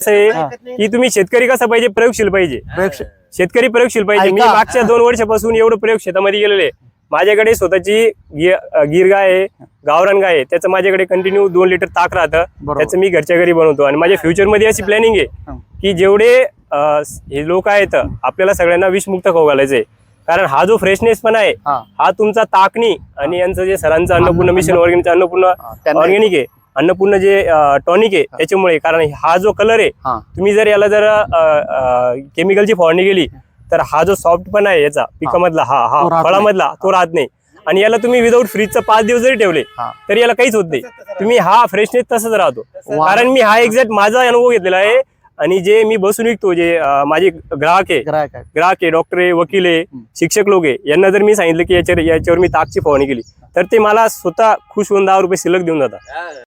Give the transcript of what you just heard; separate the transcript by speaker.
Speaker 1: आहे की तुम्ही शेतकरी कसा पाहिजे प्रयोगशील पाहिजे. शेतकरी प्रयोगशील पाहिजे मी. मागच्या दोन वर्षापासून एवढं प्रयोग शेतामध्ये गेलेले आहे. माझ्याकडे स्वतःची गीर गाय आहे गावरान गाय आहे त्याचं माझ्याकडे कंटिन्यू दोन लिटर ताक राहतं. त्याचं मी घरच्या घरी बनवतो आणि माझ्या फ्युचरमध्ये अशी प्लॅनिंग आहे. की जेवढे हे लोक आहेत आपल्याला सगळ्यांना विषमुक्त खाऊ घालायचंय कारण हा जो फ्रेशनेस पण आहे
Speaker 2: हा.
Speaker 1: तुमचा ताकणी आणि यांचं जे सरांचं अन्नपूर्ण मिशन ऑर्गॅनिकचं अन्नपूर्ण ऑर्गॅनिक आहे अन्नपूर्ण जे टॉनिक आहे त्याच्यामुळे कारण हा जो कलर आहे तुम्ही जर याला जर केमिकलची फवारणी केली तर हा जो सॉफ्ट पण आहे याचा पिकामधला हा हा फळामधला तो राहत नाही. आणि याला तुम्ही विदाऊट फ्रीजचं पाच दिवस जरी ठेवले
Speaker 2: हा.
Speaker 1: तरी याला काहीच होत नाही. तुम्ही हा फ्रेशनेस तसंच राहतो. कारण मी हा एक्झॅक्ट माझा अनुभव घेतलेला आहे. आणि जे मी बसून विकतो जे माझे ग्राहक आहे
Speaker 2: ग्राहक आहे.
Speaker 1: डॉक्टर आहे वकील आहे. शिक्षक लोक आहे यांना जर मी सांगितलं की याच्यावर याच्यावर मी ताकची फवारणी केली तर ते मला स्वतः खुश होऊन दहा रुपये शिल्लक देऊन जातात.